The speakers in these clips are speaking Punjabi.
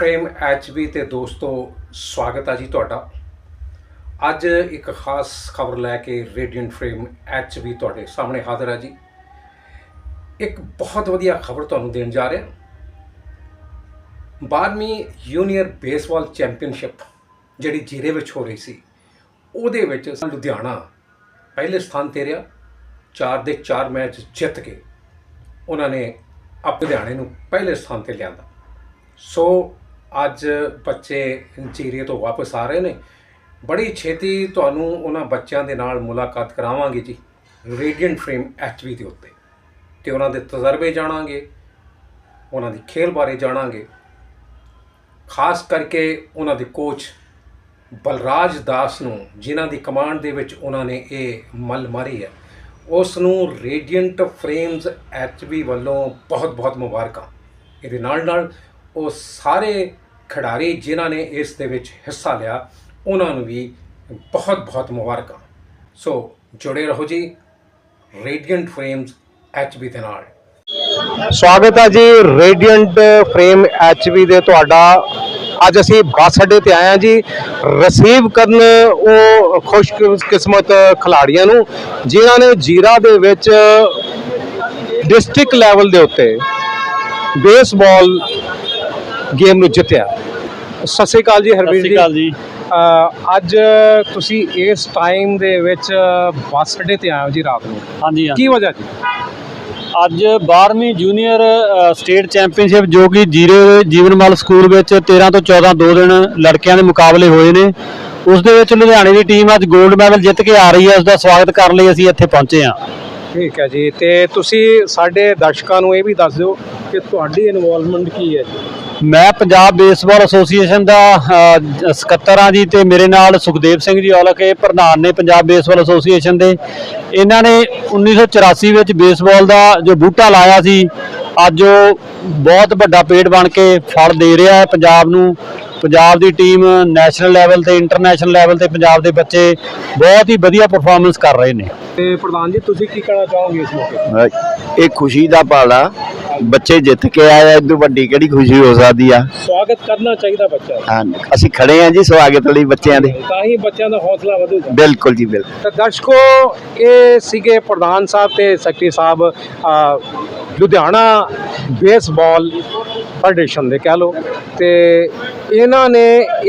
ਰੇਡੀਅੰਟ ਫਰੇਮ ਐਚਬੀ ਤੇ ਦੋਸਤੋ ਸਵਾਗਤ ਹੈ ਜੀ ਤੁਹਾਡਾ। ਅੱਜ ਇੱਕ ਖਾਸ ਖਬਰ ਲੈ ਕੇ ਰੇਡੀਅੰਟ ਫਰੇਮ ਐਚਬੀ ਤੁਹਾਡੇ ਸਾਹਮਣੇ ਹਾਜ਼ਰ ਹੈ ਜੀ। ਇੱਕ ਬਹੁਤ ਵਧੀਆ ਖਬਰ ਤੁਹਾਨੂੰ ਦੇਣ ਜਾ ਰਿਹਾ। 12ਵੀਂ ਜੂਨੀਅਰ ਬੇਸਬਾਲ ਚੈਂਪੀਅਨਸ਼ਿਪ ਜਿਹੜੀ ਜੀਰੇ ਵਿੱਚ ਹੋ ਰਹੀ ਸੀ, ਉਹਦੇ ਵਿੱਚ ਲੁਧਿਆਣਾ ਪਹਿਲੇ ਸਥਾਨ ਤੇ ਰਿਹਾ, ਚਾਰ ਦੇ ਚਾਰ ਮੈਚ ਜਿੱਤ ਕੇ ਉਹਨਾਂ ਨੇ ਆਪ ਲੁਧਿਆਣੇ ਨੂੰ ਪਹਿਲੇ ਸਥਾਨ ਤੇ ਲਿਆਂਦਾ। ਸੋ ਅੱਜ ਬੱਚੇ ਜੀਰੇ ਤੋਂ ਵਾਪਸ ਆ ਰਹੇ ਨੇ। ਬੜੀ ਛੇਤੀ ਤੁਹਾਨੂੰ ਉਹਨਾਂ ਬੱਚਿਆਂ ਦੇ ਨਾਲ ਮੁਲਾਕਾਤ ਕਰਾਵਾਂਗੇ ਜੀ ਰੇਡੀਅੰਟ ਫਰੇਮ ਐਚਵੀ ਦੇ ਉੱਤੇ। ਤੇ ਉਹਨਾਂ ਦੇ ਤਜਰਬੇ ਜਾਣਾਂਗੇ, ਉਹਨਾਂ ਦੀ ਖੇਲ ਬਾਰੇ ਜਾਣਾਂਗੇ। ਖਾਸ ਕਰਕੇ ਉਹਨਾਂ ਦੇ ਕੋਚ ਬਲਰਾਜ ਦਾਸ ਨੂੰ, ਜਿਨ੍ਹਾਂ ਦੀ ਕਮਾਂਡ ਦੇ ਵਿੱਚ ਉਹਨਾਂ ਨੇ ਇਹ ਮੱਲ ਮਾਰੀ ਹੈ। ਉਸ ਨੂੰ ਰੇਡੀਅੰਟ ਫਰੇਮਸ ਐਚਬੀ ਵੱਲੋਂ ਬਹੁਤ-ਬਹੁਤ ਮੁਬਾਰਕਾਂ। ਇਹਦੇ ਨਾਲ ਨਾਲ ਉਹ ਸਾਰੇ ਖਿਡਾਰੀ ਜਿਨ੍ਹਾਂ ਨੇ ਇਸ ਦੇ ਵਿੱਚ ਹਿੱਸਾ ਲਿਆ, ਉਹਨਾਂ ਨੂੰ ਵੀ ਬਹੁਤ-ਬਹੁਤ ਮੁਬਾਰਕਾਂ। ਸੋ ਜੁੜੇ ਰਹੋ ਜੀ ਰੇਡੀਅੰਟ ਫਰੇਮਸ ਐਚਬੀ ਦੇ ਨਾਲ। ਸਵਾਗਤ ਹੈ ਜੀ ਰੇਡੀਅੰਟ ਫਰੇਮ ਐਚਵੀ ਦੇ ਤੁਹਾਡਾ। ਅੱਜ ਅਸੀਂ ਬੱਸ ਅੱਡੇ ਤੇ ਆਏ ਹਾਂ ਜੀ। ਰਿਸੀਵ ਕਰਨ ਉਹ ਖੁਸ਼ ਕਿਸਮਤ ਖਿਲਾੜੀਆਂ ਨੂੰ, ਜਿਨ੍ਹਾਂ ਨੇ ਜੀਰਾ ਦੇ ਵਿੱਚ ਡਿਸਟ੍ਰਿਕਟ ਲੈਵਲ ਦੇ ਉੱਤੇ ਬੇਸਬਾਲ ਗੇਮ ਨੂੰ ਜਿੱਤਿਆ। ਸਤਿ ਸ਼੍ਰੀ ਅਕਾਲ ਜੀ ਸਤਿ ਹਰਵੀਰ ਸ਼੍ਰੀ ਜੀ। ਅਕਾਲ ਜੀ। ਅੱਜ ਤੁਸੀਂ ਇਸ ਟਾਈਮ ਦੇ ਵਿੱਚ ਬੱਸ ਅੱਡੇ ਤੇ ਆਏ ਹੋ ਜੀ ਰਾਤ ਨੂੰ। ਹਾਂਜੀ ਹਾਂਜੀ। ਕੀ ਵਜ੍ਹਾ ਜੀ? ਅੱਜ 12ਵੀਂ ਜੂਨੀਅਰ ਅ, ਸਟੇਟ ਚੈਂਪੀਅਨਸ਼ਿਪ ਜੋ ਕਿ ਜੀਰੇ ਜੀਵਨਮਲ ਸਕੂਲ ਵਿੱਚ 13 ਤੋਂ 14 ਦੋ ਦਿਨ ਲੜਕਿਆਂ ਦੇ ਮੁਕਾਬਲੇ ਹੋਏ ਨੇ। ਉਸ ਦੇ ਵਿੱਚ ਲੁਧਿਆਣੇ ਦੀ ਟੀਮ ਅੱਜ 골ਡ ਮੈਡਲ ਜਿੱਤ ਕੇ ਆ ਰਹੀ ਹੈ। ਉਸ ਦਾ ਸਵਾਗਤ ਕਰਨ ਲਈ ਅਸੀਂ ਇੱਥੇ ਪਹੁੰਚੇ ਹਾਂ। ਠੀਕ ਹੈ ਜੀ ਤੇ ਤੁਸੀਂ ਸਾਡੇ ਦਰਸ਼ਕਾਂ ਨੂੰ ਇਹ ਵੀ ਦੱਸ ਦਿਓ ਕਿ ਤੁਹਾਡੀ ਇਨਵੋਲਵਮੈਂਟ ਕੀ ਹੈ ਜੀ? ਮੈਂ ਪੰਜਾਬ ਬੇਸਬਾਲ ਐਸੋਸੀਏਸ਼ਨ ਦਾ ਅ, ਸਕੱਤਰ ਹਾਂ ਜੀ ਤੇ ਮੇਰੇ ਨਾਲ ਸੁਖਦੇਵ ਸਿੰਘ ਜੀ ਔਲਖ ਇਹ ਪ੍ਰਧਾਨ ਨੇ ਪੰਜਾਬ ਬੇਸਬਾਲ ਐਸੋਸੀਏਸ਼ਨ ਦੇ। ਇਹਨਾਂ ਨੇ 1984 ਵਿੱਚ ਬੇਸਬਾਲ ਦਾ ਜੋ ਬੂਟਾ ਲਾਇਆ ਸੀ ਅੱਜ ਉਹ ਬਹੁਤ ਵੱਡਾ ਪੇੜ ਬਣ ਕੇ ਫਲ ਦੇ ਰਿਹਾ ਹੈ ਪੰਜਾਬ ਨੂੰ। ਪੰਜਾਬ ਦੀ ਟੀਮ ਨੈਸ਼ਨਲ ਲੈਵਲ ਤੇ ਇੰਟਰਨੈਸ਼ਨਲ ਲੈਵਲ ਤੇ ਪੰਜਾਬ ਦੇ ਬੱਚੇ ਬਹੁਤ ਹੀ ਵਧੀਆ ਪਰਫਾਰਮੈਂਸ ਕਰ ਰਹੇ ਨੇ। ਤੇ ਪ੍ਰਧਾਨ ਜੀ ਤੁਸੀਂ ਕੀ ਕਹਿਣਾ ਚਾਹੋਗੇ ਇਸ ਮੌਕੇ? ਇਹ ਖੁਸ਼ੀ ਦਾ ਪਲ। ਆ ਬੱਚੇ ਜਿੱਤ ਕੇ ਆਏ ਇਹ ਤੋਂ ਵੱਡੀ ਕਿਹੜੀ ਖੁਸ਼ੀ ਹੋ ਸਕਦੀ ਆ? ਸਵਾਗਤ ਕਰਨਾ ਚਾਹੀਦਾ ਬੱਚਾ ਹਾਂ ਅਸੀਂ ਖੜੇ ਆ ਜੀ ਸਵਾਗਤ ਲਈ ਬੱਚਿਆਂ ਦੇ। ਤਾਂ ਹੀ ਬੱਚਿਆਂ ਦਾ ਹੌਸਲਾ ਵਧੂਗਾ ਬਿਲਕੁਲ ਜੀ ਬਿਲਕੁਲ। ਤਾਂ ਦਰਸ਼ਕੋ ਇਹ ਸੀਗੇ ਪ੍ਰਧਾਨ ਸਾਹਿਬ ਤੇ ਸੈਕਟਰੀ ਸਾਹਿਬ ਲੁਧਿਆਣਾ ਬੇਸਬਾਲ ਫੈਡਰੇਸ਼ਨ ਦੇ ਕਹਿ ਲਓ। ਤੇ ਇਹਨਾਂ ਨੇ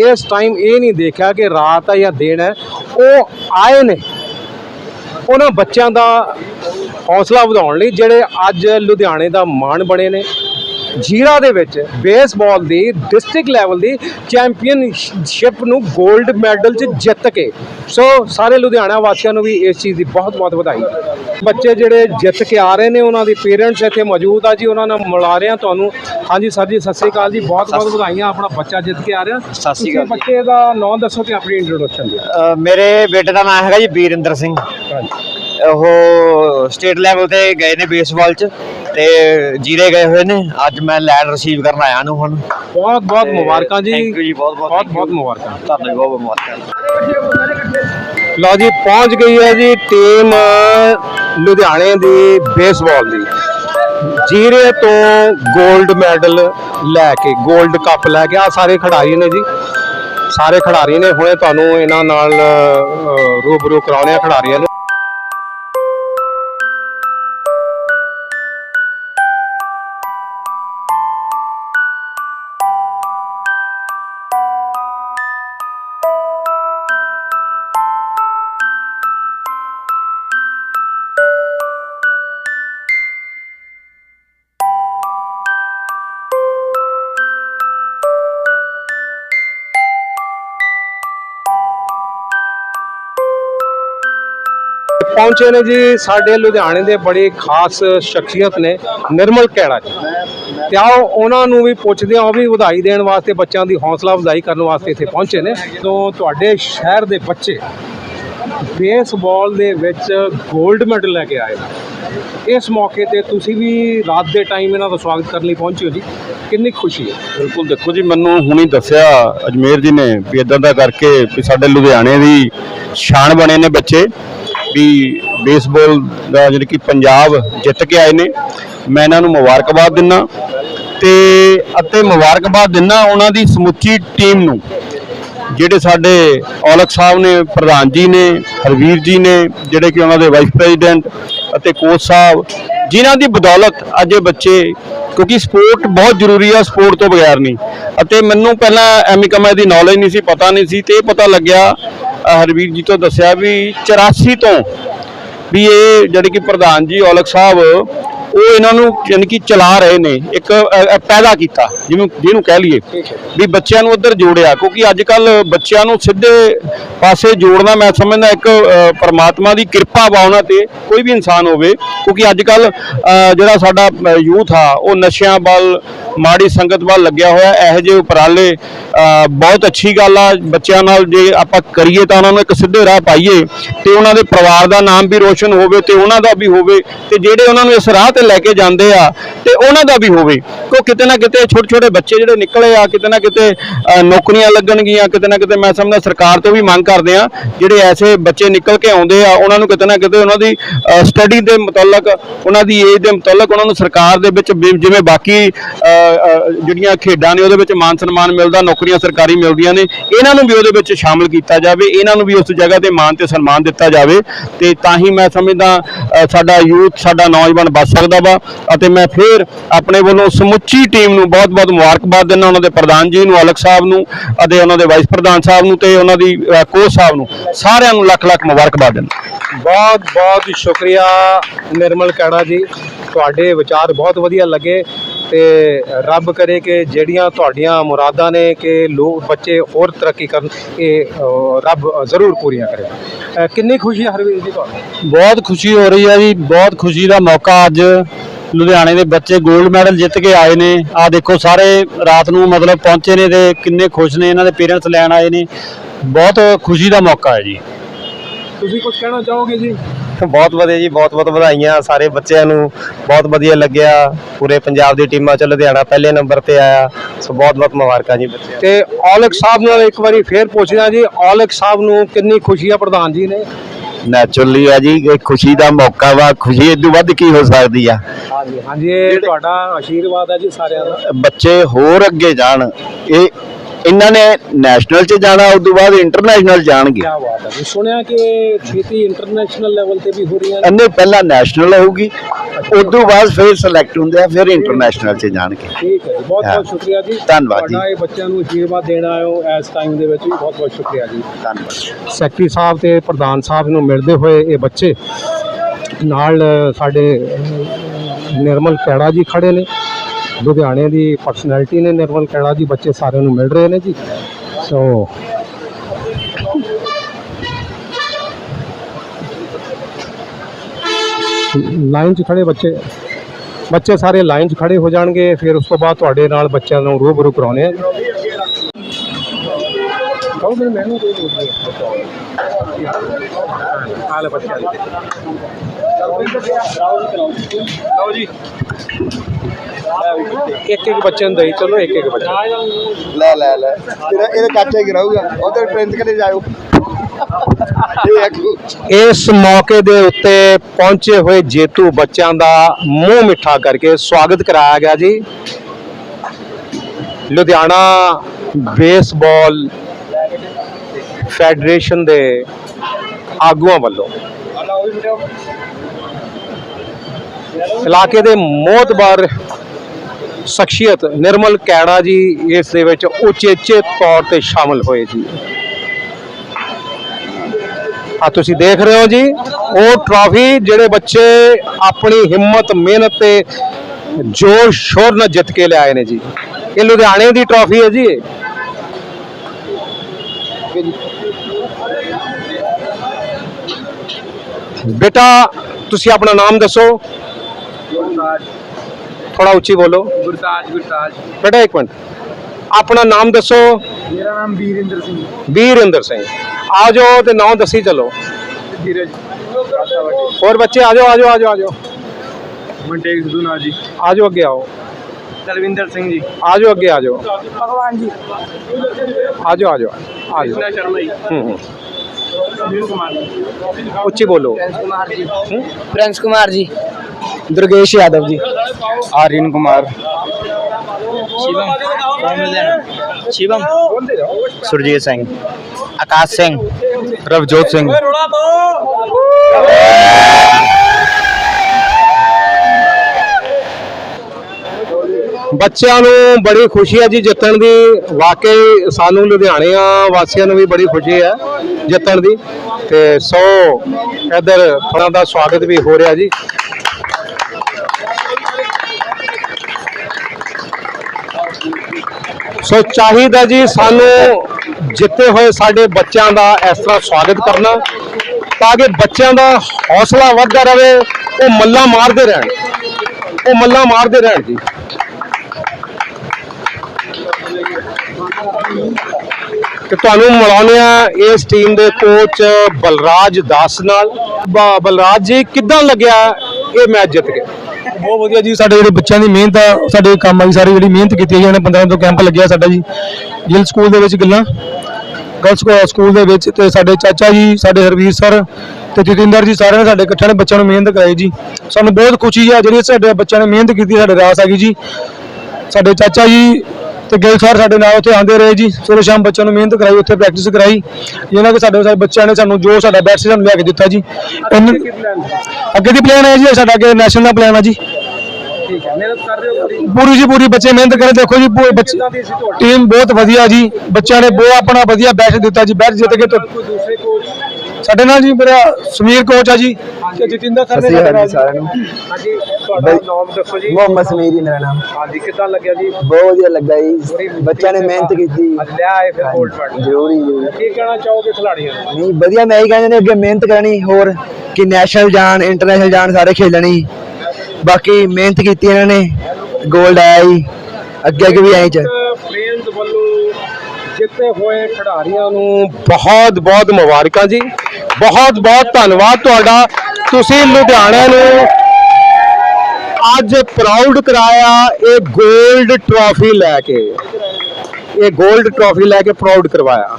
ਇਸ ਟਾਈਮ ਇਹ ਨਹੀਂ ਦੇਖਿਆ ਕਿ ਰਾਤ ਹੈ ਜਾਂ ਦਿਨ ਹੈ ਉਹ ਆਏ ਨੇ। ਉਹਨਾਂ ਬੱਚਿਆਂ ਦਾ ਹੌਸਲਾ ਵਧਾਉਣ ਲਈ ਜਿਹੜੇ ਅੱਜ ਲੁਧਿਆਣੇ ਦਾ ਮਾਣ ਬਣੇ ਨੇ। ਜੀਰਾ ਦੇ ਵਿੱਚ ਬੇਸਬਾਲ ਦੀ ਡਿਸਟ੍ਰਿਕਟ ਲੈਵਲ ਦੀ ਚੈਂਪੀਅਨਸ਼ਿਪ ਨੂੰ 골ਡ ਮੈਡਲ 'ਚ ਜਿੱਤ ਕੇ ਸੋ ਸਾਰੇ ਲੁਧਿਆਣਾ ਵਾਸੀਆਂ ਨੂੰ ਵੀ ਇਸ ਚੀਜ਼ ਦੀ ਬਹੁਤ ਬਹੁਤ ਵਧਾਈ। ਬੱਚੇ ਜਿਹੜੇ ਜਿੱਤ ਕੇ ਆ ਰਹੇ ਨੇ ਉਹਨਾਂ ਦੇ ਪੇਰੈਂਟਸ ਇੱਥੇ ਮੌਜੂਦ ਆ ਜੀ ਉਹਨਾਂ ਨਾਲ ਮਿਲਾ ਰਹੇ ਹਾਂ ਤੁਹਾਨੂੰ। ਹਾਂਜੀ ਸਰ ਜੀ ਸਤਿ ਸ੍ਰੀ ਅਕਾਲ ਜੀ ਬਹੁਤ ਬਹੁਤ ਵਧਾਈਆਂ ਆਪਣਾ ਬੱਚਾ ਜਿੱਤ ਕੇ ਆ ਰਿਹਾ। ਸਤਿ ਸ਼੍ਰੀ ਅਕਾਲ। ਬੱਚੇ ਦਾ ਨਾਮ ਦੱਸੋ ਤੇ ਆਪਣੀ ਇੰਟਰੋਡਕਸ਼ਨ ਦਿਓ। ਮੇਰੇ ਬੇਟੇ ਦਾ ਨਾਮ ਹੈਗਾ ਜੀ ਵੀਰਿੰਦਰ ਸਿੰਘ। ਹਾਂਜੀ। ਉਹ ਸਟੇਟ ਲੈਵਲ ਤੇ ਗਏ ਨੇ ਬੇਸਬਾਲ ਚ। ਤੇ ਜੀਰੇ ਗਏ ਹੋਏ ਨੇ। ਅੱਜ ਮੈਂ ਲੈਂਡ ਰਿਸੀਵ ਕਰਨ ਆਇਆ ਨੂੰ ਹੁਣ। ਬਹੁਤ ਬਹੁਤ ਮੁਬਾਰਕਾਂ ਜੀ। ਥੈਂਕ ਯੂ ਜੀ ਬਹੁਤ ਬਹੁਤ ਬਹੁਤ ਬਹੁਤ ਮੁਬਾਰਕਾਂ। ਤੁਹਾਨੂੰ ਬਹੁਤ ਬਹੁਤ ਮੁਬਾਰਕਾਂ। ਲਓ ਜੀ ਪਹੁੰਚ ਗਈ ਹੈ ਜੀ ਟੀਮ ਲੁਧਿਆਣੇ ਦੀ ਬੇਸਬਾਲ ਦੀ। ਜੀਰੇ ਤੋਂ 골ਡ ਮੈਡਲ ਲੈ ਕੇ 골ਡ ਕੱਪ ਲੈ ਕੇ ਆ ਸਾਰੇ ਖਿਡਾਰੀ ਨੇ ਜੀ। ਸਾਰੇ ਖਿਡਾਰੀ ਨੇ ਹੁਣੇ ਤੁਹਾਨੂੰ ਇਹਨਾਂ ਨਾਲ ਰੂਬਰੂ ਕਰਾਉਣੇ ਆ ਖਿਡਾਰੀਆਂ ਨੂੰ। ਪਹੁੰਚੇ ਨੇ ਜੀ, ਸਾਡੇ ਲੁਧਿਆਣੇ ਦੇ ਬੜੇ ਖਾਸ ਸ਼ਖਸੀਅਤ ਨੇ, ਨਿਰਮਲ ਕੈੜਾ ਜੀ। ਤੇ ਆਓ ਉਹਨਾਂ ਨੂੰ ਵੀ ਪੁੱਛਦੇ ਹਾਂ, ਉਹ ਵੀ ਵਧਾਈ ਦੇਣ ਵਾਸਤੇ, ਬੱਚਿਆਂ ਦੀ ਹੌਸਲਾ ਅਫਜ਼ਾਈ ਕਰਨ ਵਾਸਤੇ ਇੱਥੇ ਪਹੁੰਚੇ ਨੇ। ਤੋਂ ਤੁਹਾਡੇ ਸ਼ਹਿਰ ਦੇ ਬੱਚੇ ਬੇਸਬਾਲ ਦੇ ਵਿੱਚ 골ਡ ਮੈਡਲ ਲੈ ਕੇ ਆਏ ਨੇ। ਇਸ ਮੌਕੇ ਤੇ ਤੁਸੀਂ ਵੀ ਰਾਤ ਦੇ ਟਾਈਮ ਇਹਨਾਂ ਦਾ ਸਵਾਗਤ ਕਰਨ ਲਈ ਪਹੁੰਚੇ ਹੋ ਜੀ। ਕਿੰਨੀ ਖੁਸ਼ੀ ਹੈ। ਬਿਲਕੁਲ ਦੇਖੋ ਜੀ, ਮੈਨੂੰ ਹੁਣੀ ਦੱਸਿਆ ਅਜਮੇਰ ਜੀ ਨੇ ਵੀ ਇਦਾਂ ਦਾ ਕਰਕੇ ਵੀ ਸਾਡੇ ਲੁਧਿਆਣੇ ਦੀ ਸ਼ਾਨ ਬਣੇ ਨੇ ਬੱਚੇ। ਵੀ ਬੇਸਬਾਲ ਦਾ ਜਿਹੜੀ ਕਿ ਪੰਜਾਬ ਜਿੱਤ ਕੇ ਆਏ ਨੇ। ਮੈਂ ਇਹਨਾਂ ਨੂੰ ਮੁਬਾਰਕਬਾਦ ਦਿੰਦਾ ਤੇ ਅਤੇ ਮੁਬਾਰਕਬਾਦ ਦਿੰਦਾ ਉਹਨਾਂ ਦੀ ਸਮੁੱਚੀ ਟੀਮ ਨੂੰ, ਜਿਹੜੇ ਸਾਡੇ ਔਲਖ ਸਾਹਿਬ ਨੇ, ਪ੍ਰਧਾਨ ਜੀ ਨੇ, ਹਰਵੀਰ ਜੀ ਨੇ, ਜਿਹੜੇ ਕਿ ਉਹਨਾਂ ਦੇ ਵਾਈਸ ਪ੍ਰੈਜ਼ੀਡੈਂਟ ਅਤੇ ਕੋਚ ਸਾਹਿਬ, ਜਿਨ੍ਹਾਂ ਦੀ ਬਦੌਲਤ ਅੱਜ ਬੱਚੇ ਕਿਉਂਕਿ ਸਪੋਰਟ ਬਹੁਤ ਜ਼ਰੂਰੀ ਆ ਸਪੋਰਟ ਤੋਂ ਬਗੈਰ ਨਹੀਂ। ਅਤੇ ਮੈਨੂੰ ਪਹਿਲਾਂ ਐਮਿਕਮਾ ਦੀ ਨੌਲੇਜ ਨਹੀਂ ਸੀ, ਪਤਾ ਨਹੀਂ ਸੀ, ਤੇ ਇਹ ਪਤਾ ਲੱਗਿਆ ਹਰਵੀਰ ਜੀ ਤੋਂ ਦੱਸਿਆ ਵੀ 84 ਤੋਂ ਵੀ ਇਹ ਜਿਹੜੇ ਕਿ ਪ੍ਰਧਾਨ ਜੀ ਔਲਖ ਸਾਹਿਬ ਉਹ ਇਹਨਾਂ ਨੂੰ ਯਾਨੀ ਕਿ ਚਲਾ ਰਹੇ ਨੇ ਇੱਕ ਅ, ਅ, ਪੈਦਾ ਕੀਤਾ ਜਿਹਨੂੰ ਜਿਹਨੂੰ ਕਹਿ ਲਈਏ ਵੀ ਬੱਚਿਆਂ ਨੂੰ ਉੱਧਰ ਜੋੜਿਆ ਕਿਉਂਕਿ ਅੱਜ ਕੱਲ ਬੱਚਿਆਂ ਨੂੰ ਸਿੱਧੇ ਪਾਸੇ ਜੋੜਨਾ ਮੈਂ ਸਮਝਦਾ ਇੱਕ ਅ, ਪਰਮਾਤਮਾ ਦੀ ਕਿਰਪਾ ਵਾ ਉਹਨਾਂ ਤੇ ਕੋਈ ਵੀ ਇਨਸਾਨ ਹੋਵੇ ਕਿਉਂਕਿ ਅੱਜ ਕੱਲ ਜਿਹੜਾ ਸਾਡਾ ਯੂਥ ਆ ਉਹ ਨਸ਼ਿਆਂ ਵੱਲ ਮਾੜੀ ਸੰਗਤ ਵੱਲ ਲੱਗਿਆ ਹੋਇਆ, ਇਹੋ ਜਿਹੇ ਉਪਰਾਲੇ ਬਹੁਤ ਅੱਛੀ ਗੱਲ ਆ। ਬੱਚਿਆਂ ਨਾਲ ਜੇ ਆਪਾਂ ਕਰੀਏ ਤਾਂ ਉਹਨਾਂ ਨੂੰ ਇੱਕ ਸਿੱਧੇ ਰਾਹ ਪਾਈਏ ਤੇ ਉਹਨਾਂ ਦੇ ਪਰਿਵਾਰ ਦਾ ਨਾਮ ਵੀ ਰੋਸ਼ਨ ਹੋਵੇ ਤੇ ਉਹਨਾਂ ਦਾ ਵੀ ਹੋਵੇ ਤੇ ਜਿਹੜੇ ਉਹਨਾਂ ਨੂੰ ਇਸ ਰਾਹ ਤੇ ਲੈ ਕੇ ਜਾਂਦੇ ਆ ਤੇ ਉਹਨਾਂ ਦਾ ਵੀ ਹੋਵੇ। ਕੋ ਕਿਤੇ ਨਾ ਕਿਤੇ ਛੋਟੇ ਛੋਟੇ ਬੱਚੇ ਜਿਹੜੇ ਨਿਕਲੇ ਆ, ਕਿਤੇ ਨਾ ਕਿਤੇ ਨੌਕਰੀਆਂ ਲੱਗਣਗੀਆਂ, ਕਿਤੇ ਨਾ ਕਿਤੇ ਮੈਂ ਸਮਝਦਾ ਸਰਕਾਰ ਤੋਂ ਵੀ ਮੰਗ ਕਰਦੇ ਆ, ਜਿਹੜੇ ਐਸੇ ਬੱਚੇ ਨਿਕਲ ਕੇ ਆਉਂਦੇ ਆ, ਉਹਨਾਂ ਨੂੰ ਕਿਤੇ ਨਾ ਕਿਤੇ ਉਹਨਾਂ ਦੀ ਸਟੱਡੀ ਦੇ ਮੁਤਲਕ, ਉਹਨਾਂ ਦੀ ਏਜ ਦੇ ਮੁਤਲਕ ਉਹਨਾਂ ਨੂੰ ਸਰਕਾਰ ਦੇ ਵਿੱਚ ਜਿਵੇਂ ਬਾਕੀ ਜਿਹੜੀਆਂ ਖੇਡਾਂ ਨੇ ਉਹਦੇ ਵਿੱਚ ਮਾਨ ਸਨਮਾਨ ਮਿਲਦਾ, ਨੌਕਰੀਆਂ ਸਰਕਾਰੀ ਮਿਲਦੀਆਂ ਨੇ, ਇਹਨਾਂ ਨੂੰ ਵੀ ਉਹਦੇ ਵਿੱਚ ਸ਼ਾਮਲ ਕੀਤਾ ਜਾਵੇ, ਇਹਨਾਂ ਨੂੰ ਵੀ ਉਸ ਜਗ੍ਹਾ ਤੇ ਮਾਨ ਤੇ ਸਨਮਾਨ ਦਿੱਤਾ ਜਾਵੇ ਤੇ ਤਾਂ ਹੀ ਮੈਂ ਸਮਝਦਾ ਸਾਡਾ ਯੂਥ, ਸਾਡਾ ਨੌਜਵਾਨ ਬਚ ਸਕਦਾ ਵਾ ਅਤੇ ਮੈਂ ਫਿਰ ਆਪਣੇ ਵੱਲੋਂ ਸਮੁੱਚੀ ਟੀਮ ਨੂੰ ਬਹੁਤ-ਬਹੁਤ ਮੁਬਾਰਕਬਾਦ ਦਿੰਦਾ, ਉਹਨਾਂ ਦੇ ਪ੍ਰਧਾਨ ਜੀ ਨੂੰ ਅਲਕ ਸਾਹਿਬ ਨੂੰ ਅਤੇ ਉਹਨਾਂ ਦੇ ਵਾਈਸ ਪ੍ਰਧਾਨ ਸਾਹਿਬ ਨੂੰ ਤੇ ਉਹਨਾਂ ਦੀ ਕੋਚ ਸਾਹਿਬ ਨੂੰ, ਸਾਰਿਆਂ ਨੂੰ ਲੱਖ-ਲੱਖ ਮੁਬਾਰਕਬਾਦ ਦਿੰਦਾ। ਬਹੁਤ ਬਹੁਤ ਸ਼ੁਕਰੀਆ ਨਿਰਮਲ ਕੈੜਾ ਜੀ, ਤੁਹਾਡੇ ਵਿਚਾਰ ਬਹੁਤ ਵਧੀਆ ਲੱਗੇ। ਤੇ ਰੱਬ ਕਰੇ ਕਿ ਜਿਹੜੀਆਂ ਤੁਹਾਡੀਆਂ ਮੁਰਾਦਾਂ ਨੇ ਕਿ ਲੋਕ, ਬੱਚੇ ਹੋਰ ਤਰੱਕੀ ਕਰਨ ਇਹ ਰੱਬ ਜ਼ਰੂਰ ਪੂਰੀਆਂ ਕਰੇ। ਕਿੰਨੀ ਖੁਸ਼ੀ ਹੈ ਹਰਵੀਰ ਜੀ ਤੁਹਾਨੂੰ ਬਹੁਤ ਖੁਸ਼ੀ ਹੋ ਰਹੀ ਹੈ ਜੀ, ਬਹੁਤ ਖੁਸ਼ੀ ਦਾ ਮੌਕਾ ਅੱਜ ਲੁਧਿਆਣੇ ਦੇ ਬੱਚੇ 골ਡ ਮੈਡਲ ਜਿੱਤ ਕੇ ਆਏ ਨੇ। ਆ ਦੇਖੋ, ਸਾਰੇ ਰਾਤ ਨੂੰ ਮਤਲਬ ਪਹੁੰਚੇ ਨੇ ਤੇ ਕਿੰਨੇ ਖੁਸ਼ ਨੇ, ਇਹਨਾਂ ਦੇ ਪੇਰੈਂਟਸ ਲੈਣ ਆਏ ਨੇ। ਬਹੁਤ ਖੁਸ਼ੀ ਦਾ ਮੌਕਾ ਹੈ ਜੀ। ਤੁਸੀਂ ਕੁਝ ਕਹਿਣਾ ਚਾਹੋਗੇ ਜੀ? ਬਹੁਤ ਵਧੀਆ ਜੀ ਬਹੁਤ ਬਹੁਤ ਵਧਾਈਆਂ ਸਾਰੇ ਬੱਚਿਆਂ ਨੂੰ। ਬਹੁਤ ਵਧੀਆ ਲੱਗਿਆ। ਪੂਰੇ ਪੰਜਾਬ ਦੀ ਟੀਮਾਂ ਚ ਲੁਧਿਆਣਾ ਪਹਿਲੇ ਨੰਬਰ ਤੇ ਆਇਆ। ਸੋ ਬਹੁਤ ਬਹੁਤ ਮੁਬਾਰਕਾਂ ਜੀ ਬੱਚਿਆਂ ਤੇ ਔਲਖ ਸਾਹਿਬ ਨਾਲ ਇੱਕ ਵਾਰੀ ਫੇਰ ਪੁੱਛਦਾ ਜੀ ਔਲਖ ਸਾਹਿਬ ਨੂੰ ਕਿੰਨੀ ਖੁਸ਼ੀ ਆ ਪ੍ਰਧਾਨ ਜੀ ਨੇ? ਨੈਚੁਰਲੀ ਆ ਜੀ ਇਹ ਖੁਸ਼ੀ ਦਾ ਮੌਕਾ ਵਾ। ਖੁਸ਼ੀ ਇਦੋਂ ਵੱਧ ਕੀ ਹੋ ਸਕਦੀ ਆ। ਹਾਂਜੀ ਹਾਂਜੀ ਇਹ ਤੁਹਾਡਾ ਆਸ਼ੀਰਵਾਦ ਹੈ ਜੀ ਸਾਰਿਆਂ ਦਾ। ਬੱਚੇ ਹੋਰ ਅੱਗੇ ਜਾਣ। ਇਹ ਇਹਨਾਂ ਨੇ ਨੈਸ਼ਨਲ 'ਚ ਜਾਣਾ ਉਸ ਤੋਂ ਬਾਅਦ ਇੰਟਰਨੈਸ਼ਨਲ ਜਾਣਗੇ। ਕੀ ਬਾਤ ਹੈ। ਜੀ ਸੁਣਿਆ ਕਿ ਛੇਤੀ ਇੰਟਰਨੈਸ਼ਨਲ ਲੈਵਲ ਤੇ ਵੀ ਹੋ ਰਹੀਆਂ ਨੇ। ਇਹਨੇ ਪਹਿਲਾਂ ਨੈਸ਼ਨਲ ਹੋਊਗੀ ਉਸ ਤੋਂ ਬਾਅਦ ਫਿਰ ਸਿਲੈਕਟ ਹੁੰਦੇ ਆ ਫਿਰ ਇੰਟਰਨੈਸ਼ਨਲ 'ਚ ਜਾਣਗੇ। ਠੀਕ ਹੈ ਜੀ। ਬਹੁਤ। ਬਹੁਤ ਸ਼ੁਕਰੀਆ ਜੀ। ਧੰਨਵਾਦ ਜੀ। ਤੁਹਾਡਾ ਇਹ ਬੱਚਿਆਂ ਨੂੰ ਆਸ਼ੀਰਵਾਦ ਦੇਣ ਆਇਓ ਇਸ ਟਾਈਮ ਦੇ ਵਿੱਚ ਵੀ। ਬਹੁਤ ਬਹੁਤ ਸ਼ੁਕਰੀਆ ਜੀ। ਧੰਨਵਾਦ ਸੈਕਟਰੀ ਸਾਹਿਬ ਤੇ ਪ੍ਰਧਾਨ ਸਾਹਿਬ ਨੂੰ ਮਿਲਦੇ ਹੋਏ ਇਹ ਬੱਚੇ ਨਾਲ ਸਾਡੇ ਅਹ, ਨਿਰਮਲ ਕੈੜਾ ਜੀ ਖੜੇ ਨੇ। ਲੁਧਿਆਣੇ ਦੀ ਪਰਸਨੈਲਿਟੀ ਨੇ ਨਿਰਮਲ ਕੈੜਾ ਜੀ, ਬੱਚੇ ਸਾਰਿਆਂ ਨੂੰ ਮਿਲ ਰਹੇ ਨੇ ਜੀ। ਸੋ ਲਾਈਨ 'ਚ ਖੜੇ ਬੱਚੇ। ਬੱਚੇ ਸਾਰੇ ਲਾਈਨ 'ਚ ਖੜੇ ਹੋ ਜਾਣਗੇ, ਫਿਰ ਉਸ ਤੋਂ ਬਾਅਦ ਤੁਹਾਡੇ ਨਾਲ ਬੱਚਿਆਂ ਨੂੰ ਰੂਬਰੂ ਕਰਾਉਣੇ ਆ ਕਹੋ ਮੈਨੂੰ ਮੈਨੂੰ ਕੋਈ ਨਹੀਂ ਹਾਲ ਬੱਚਿਆਂ ਦੀ। ਲਓ ਜੀ। ਇੱਕ ਇੱਕ ਬੱਚੇ ਨੂੰ ਦੇਈ ਚਲੋ ਇੱਕ ਇੱਕ ਬੱਚਾ। ਲੈ ਲੈ ਲੈ। ਇਹਦਾ ਇਹਦੇ ਚਾਚੇ ਕੀ ਰਹੂਗਾ। ਉਧਰ ਟ੍ਰੇਨ ਕਰੇ ਜਾਓ ਇਸ ਮੌਕੇ ਦੇ ਉੱਤੇ ਪਹੁੰਚੇ ਹੋਏ ਜੇਤੂ ਬੱਚਿਆਂ ਦਾ ਮੂੰਹ ਮਿੱਠਾ ਕਰਕੇ ਸਵਾਗਤ ਕਰਾਇਆ ਗਿਆ ਜੀ। ਲੁਧਿਆਣਾ ਬੇਸਬਾਲ ਫੈਡਰੇਸ਼ਨ ਦੇ ਆਗੂਆਂ ਵੱਲੋਂ। ਇਲਾਕੇ ਦੇ ਮੋਤਬਰ ਸ਼ਖਸੀਅਤ ਨਿਰਮਲ ਕੈੜਾ ਜੀ ਇਸ ਦੇ ਵਿੱਚ ਉਚੇਚੇ ਤੌਰ ਤੇ ਸ਼ਾਮਲ ਹੋਏ ਜੀ। ਆ ਤੁਸੀਂ ਦੇਖ ਰਹੇ ਹੋ ਜੀ, ਉਹ ਟਰਾਫੀ ਜਿਹੜੇ ਬੱਚੇ ਆਪਣੀ ਹਿੰਮਤ, ਮਿਹਨਤ ਤੇ ਜੋਰ ਸ਼ੋਰ ਨਾਲ ਜਿੱਤ ਕੇ ਲਿਆਏ ਨੇ ਜੀ। ਇਹ ਲੁਧਿਆਣੇ ਦੀ ਟਰਾਫੀ ਹੈ ਜੀ ਬੇਟਾ, ਤੁਸੀਂ ਆਪਣਾ ਨਾਮ ਦੱਸੋ। ਥੋੜਾ ਉੱਚੀ ਬੋਲੋ ਗੁਰਤਾਜ ਗੁਰਤਾਜ ਬੇਟਾ ਇੱਕ ਮਿੰਟ ਆਪਣਾ ਨਾਮ ਦੱਸੋ ਮੇਰਾ ਨਾਮ ਵੀਰਿੰਦਰ ਸਿੰਘ ਵੀਰਿੰਦਰ ਸਿੰਘ ਆ ਜਾਓ ਤੇ ਨਾਮ ਦੱਸੀ ਚਲੋ ਧੀਰਜ ਹੋਰ ਬੱਚੇ ਆ ਜਾਓ ਆ ਜਾਓ ਆ ਜਾਓ ਆ ਜਾਓ ਮਨਟੇਕ ਸਦੂਨਾ ਜੀ ਆ ਜਾਓ ਅੱਗੇ ਆਓ ਤਲਵਿੰਦਰ ਸਿੰਘ ਜੀ ਆ ਜਾਓ ਅੱਗੇ ਆ ਜਾਓ ਭਗਵਾਨ ਜੀ ਆ ਜਾਓ ਆ ਜਾਓ ਆ ਜਾਓ ਸ਼ਰਮਾ ਜੀ ਹੂੰ ਹੂੰ ਸੁਨੀਲ ਕੁਮਾਰ ਉੱਚੀ ਬੋਲੋ ਕੁਮਾਰ ਜੀ ਹੂੰ? प्रिंस कुमार जी दुर्गेश यादव जी आर्यन कुमार ਸ਼ਿਵਮ ਸੁਰਜੀਤ ਸਿੰਘ ਆਕਾਸ਼ ਸਿੰਘ ਰਵਜੋਤ ਸਿੰਘ ਬੱਚਿਆਂ ਨੂੰ ਬੜੀ ਖੁਸ਼ੀ ਹੈ ਜੀ ਜਿੱਤਣ ਦੀ ਵਾਕਈ ਸਾਨੂੰ ਲੁਧਿਆਣਿਆਂ ਵਾਸੀਆਂ ਨੂੰ ਵੀ ਬੜੀ ਖੁਸ਼ੀ ਹੈ ਜਿੱਤਣ ਦੀ ਤੇ ਸੋ ਇਧਰ ਫਲਾਂ ਦਾ ਸਵਾਗਤ ਵੀ ਹੋ ਰਿਹਾ ਜੀ ਸੋ ਚਾਹੀਦਾ ਜੀ ਸਾਨੂੰ ਜਿੱਤੇ ਹੋਏ ਸਾਡੇ ਬੱਚਿਆਂ ਦਾ ਇਸ ਤਰ੍ਹਾਂ ਸਵਾਗਤ ਕਰਨਾ, ਤਾਂ ਕਿ ਬੱਚਿਆਂ ਦਾ ਹੌਸਲਾ ਵੱਧਦਾ ਰਹੇ, ਉਹ ਮੱਲਾ ਮਾਰਦੇ ਰਹਿਣ, ਉਹ ਮੱਲਾ ਮਾਰਦੇ ਰਹਿਣ ਜੀ। ਤੇ ਤੁਹਾਨੂੰ ਮਿਲਾਉਂਦੇ ਆ ਇਸ ਟੀਮ ਦੇ ਕੋਚ ਬਲਰਾਜ ਦਾਸ ਨਾਲ। ਬ- ਬਲਰਾਜ ਜੀ, ਕਿੱਦਾਂ ਲੱਗਿਆ ਇਹ ਮੈਚ ਜਿੱਤ ਕੇ? ਬਹੁਤ ਵਧੀਆ ਜੀ ਸਾਡੇ ਜਿਹੜੇ ਬੱਚਿਆਂ ਦੀ ਮਿਹਨਤ ਆ ਸਾਡੇ ਕੰਮ ਆਈ ਸਾਰੀ ਜਿਹੜੀ ਮਿਹਨਤ ਕੀਤੀ ਹੈ ਜੀ ਉਹਨੇ 15 ਦਿਨ ਤੋਂ ਕੈਂਪ ਲੱਗਿਆ ਸਾਡਾ ਜੀ। ਗਿੱਲ ਸਕੂਲ ਦੇ ਵਿੱਚ ਗੱਲਾਂ ਗਰਲਸ ਸਕੂ- ਸਕੂਲ ਦੇ ਵਿੱਚ ਤੇ ਸਾਡੇ ਚਾਚਾ ਜੀ ਸਾਡੇ ਹਰਵੀਰ ਸਰ ਤੇ ਜਤਿੰਦਰ ਜੀ ਸਾਰਿਆਂ ਨੇ ਸਾਡੇ ਇਕੱਠਿਆਂ ਨੇ ਬੱਚਿਆਂ ਨੂੰ ਮਿਹਨਤ ਕਰਾਈ ਜੀ। ਸਾਨੂੰ ਬਹੁਤ ਖੁਸ਼ੀ ਆ ਜਿਹੜੀ ਸਾਡੇ ਬੱਚਿਆਂ ਨੇ ਮਿਹਨਤ ਕੀਤੀ ਸਾਡੇ ਰਾਸ ਆ ਗਈ ਜੀ। ਸਾਡੇ ਚਾਚਾ ਜੀ ਤੇ ਗਿੱਲ ਸਰ ਸਾਡੇ ਨਾਲ ਉੱਥੇ ਆਉਂਦੇ ਰਹੇ ਜੀ ਸਵੇਰੇ ਸ਼ਾਮ ਬੱਚਿਆਂ ਨੂੰ ਮਿਹਨਤ ਕਰਾਈ ਉੱਥੇ ਪ੍ਰੈਕਟਿਸ ਕਰਾਈ। ਜਿਹਨਾਂ ਕਿ ਸਾਡੇ ਸਾਰੇ ਬੱਚਿਆਂ ਨੇ ਸਾਨੂੰ ਜੋ ਸਾਡਾ ਬੈਸਟ ਸਾਨੂੰ ਲਿਆ ਕੇ ਦਿੱਤਾ ਜੀ। ਅੱਗੇ ਦੀ ਪਲਾਨ ਹੈ ਜੀ ਸਾਡਾ ਅੱਗੇ ਨੈਸ਼ਨਲ ਦਾ ਪਲਾਨ ਆ ਜੀ। ਪੂਰੀ? ਜੀ ਪੂਰੀ ਬੱਚੇ ਮਿਹਨਤ ਕਰੇ। ਦੇਖੋ ਜੀ ਪੂਰੇ ਬੱਚੇ ਟੀਮ ਬਹੁਤ ਵਧੀਆ ਜੀ। ਬੱਚਿਆਂ ਨੇ ਬਹੁਤ ਆਪਣਾ ਵਧੀਆ ਬੈਸਟ ਦਿੱਤਾ ਜੀ। ਬੈਸਟ ਜਿੱਤ ਕੇ ਸਾਡੇ ਨਾਲ ਜੀ ਮੇਰਾ ਸਮੀਰ ਕੋਚ ਆ ਜੀ। ਤੇ ਜਤਿੰਦਰ ਸਰ ਨੇ ਸਾਡੇ ਨਾਲ ਜੀ। ਸਾਰਿਆਂ ਨੂੰ ਹਾਂਜੀ ਤੁਹਾਡਾ ਨਾਮ ਦੱਸੋ ਜੀ। ਮੁਹੰਮਦ ਸਮੀਰ ਜੀ ਮੇਰਾ ਨਾਮ। ਹਾਂਜੀ ਕਿੱਦਾਂ ਲੱਗਿਆ ਜੀ? ਬਹੁਤ ਵਧੀਆ ਲੱਗਾ ਜੀ। ਬੱਚਿਆਂ ਨੇ ਮਿਹਨਤ ਕੀਤੀ। ਅੱਜ ਲਿਆ ਆਏ ਫਿਰ ਗੋਲਡ ਮੈਡਲ ਜ਼ਰੂਰੀ ਜ਼ਰੂਰੀ। ਕੀ ਕਹਿਣਾ ਚਾਹੋਗੇ ਖਿਡਾਰੀਆਂ ਨੂੰ? ਨਹੀਂ ਵਧੀਆ ਮੈਂ ਹੀ ਕਹਿੰਦੇ ਨੇ ਅੱਗੇ ਮਿਹਨਤ ਕਰਨੀ ਹੋਰ ਕਿ ਨੈਸ਼ਨਲ ਜਾਣ ਇੰਟਰਨੈਸ਼ਨਲ ਜਾਣ ਸਾਰੇ ਖੇਲਣੀ ਬਾਕੀ ਮਿਹਨਤ ਕੀਤੀ ਇਹਨਾਂ ਨੇ ਗੋਲਡ ਆਇਆ ਜੀ, ਅੱਗੇ ਅੱਗੇ ਵੀ ਐਂ ਚ ਪਲੇਅਰਸ ਵੱਲੋਂ ਜਿੱਤੇ ਹੋਏ ਖਿਡਾਰੀਆਂ ਨੂੰ ਬਹੁਤ ਬਹੁਤ ਮੁਬਾਰਕਾਂ ਜੀ। ਬਹੁਤ ਬਹੁਤ ਧੰਨਵਾਦ ਤੁਹਾਡਾ। ਤੁਸੀਂ ਲੁਧਿਆਣਾ ਨੂੰ ਅੱਜ ਪ੍ਰਾਊਡ ਕਰਾਇਆ ਇਹ ਗੋਲਡ ਟਰੋਫੀ ਲੈ ਕੇ। ਇਹ ਗੋਲਡ ਟਰੋਫੀ ਲੈ ਕੇ ਪ੍ਰਾਊਡ ਕਰਵਾਇਆ।